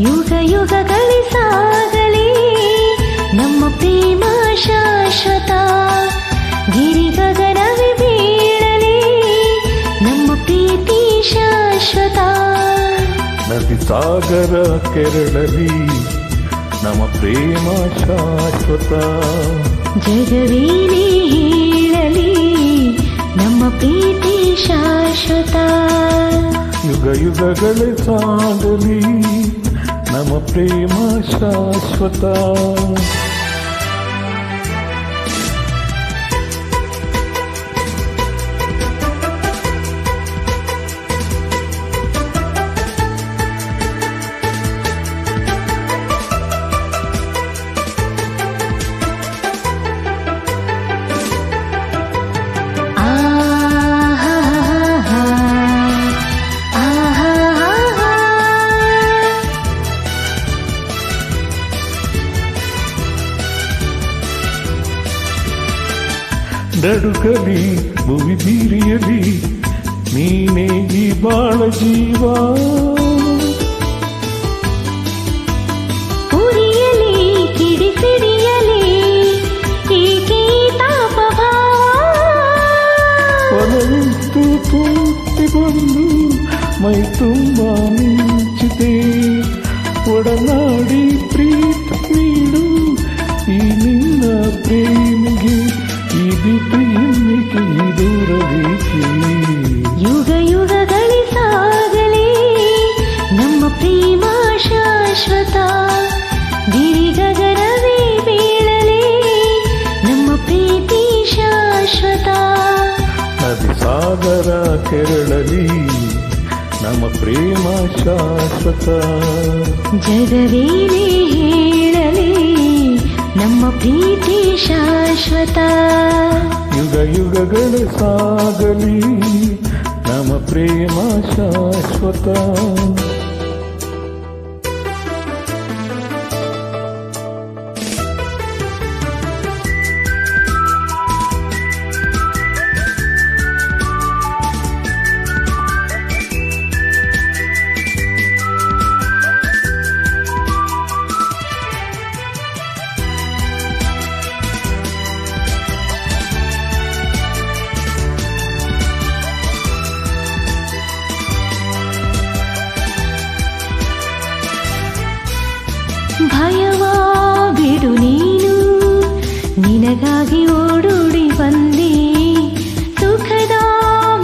ಯುಗ ಯುಗಗಳಿ ಸಾಗಲಿ. ನಮ್ಮ ಪ್ರೇಮ ಶಾಶ್ವತ. ಗಿರಿ ಗಗನವಿ ಬೀಳಲಿ. ನಮ್ಮ ಪ್ರೀತಿ ಶಾಶ್ವತ. ನದಿ ಸಾಗರ ಕೆರಳಲಿ. ನಮ್ಮ ಪ್ರೇಮ ಶಾಶ್ವತ. ಜಗವೇನೇ ಹೇಳಲಿ. ನಮ್ಮ ಪ್ರೀತಿ ಶಾಶ್ವತ. ಯುಗ ಯುಗಗಳೇ ಸಾಗಲಿ. నమ ప్రేమ శాశ్వత. ನಡುಗಲಿ ಭುವಿ ಬೀರಿಯಲಿ ನೀನೇ ಈ ಬಾಳ ಜೀವ ಉರಿಯಲಿ ಕಿಡಿಸಿಡಿಯಲಿ ಏಕೆ ತಾಪಭಾವ ಒಲವಿತ್ತು ತೂತಿ ಬಂದು ಮೈ ತುಂಬ ಮಿಂಚಿದೆ ಒಡನಾಡಿ ಪ್ರೀತಿ ನೀಡು ಈ ನಿನ್ನ ಪ್ರೇಮಿಗೆ ಈ ಪ್ರೇಮಿಗೆ ಯುಗ ಯುಗಗಳಿ ಸಾಗಲಿ ನಮ್ಮ ಪ್ರೇಮ ಶಾಶ್ವತ. ಗಿರಿ ಬೀಳಲಿ ನಮ್ಮ ಪ್ರೀತಿ ಶಾಶ್ವತ. ನದಿ ಸಾಗರ ಕೆರಳಲಿ ನಮ್ಮ ಪ್ರೇಮ ಶಾಶ್ವತ. ಜಗವೇನೇ ಹೇಳಲಿ ನಮ್ಮ ಪ್ರೀತಿ ಶಾಶ್ವತ. ಯುಗ ಯುಗಗಳು ಸಾಗಲಿ ನಮ್ಮ ಪ್ರೇಮ ಶಾಶ್ವತ. ನಿನಗಾಗಿ ಓಡೋಡಿ ಬಂದೆ ಸುಖದ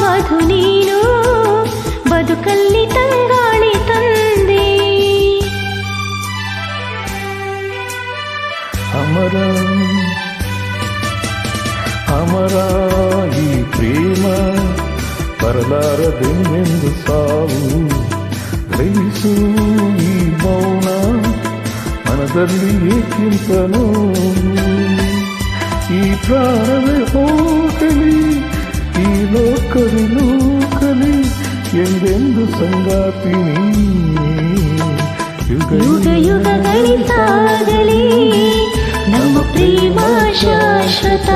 ಮಧು ನೀನು ಬದುಕಲ್ಲಿ ತಂಗಾಳಿ ತಂದೆ ಅಮರ ಅಮರ ಈ ಪ್ರೇಮ ಬರಲಾರದೆಂದೆಂದು ಸಾವು ಗ್ರಹಿಸು ಈ ಮೌನ ಮನದಲ್ಲಿ ಏಕಿಂತ ನೋವು ಈ ಪ್ರಾಣವೇ ಹೋಗಲಿ ಈ ಲೋಕವಿ ಲೋಕಲಿ ಎಂದೆಂದು ಸಂಗಾತಿ ನೀ ಯುಗ ಯುಗ ಯುಗಗಳಿ ಸಾಗಲಿ ನಮ್ಮ ಪ್ರೇಮ ಶಾಶ್ವತ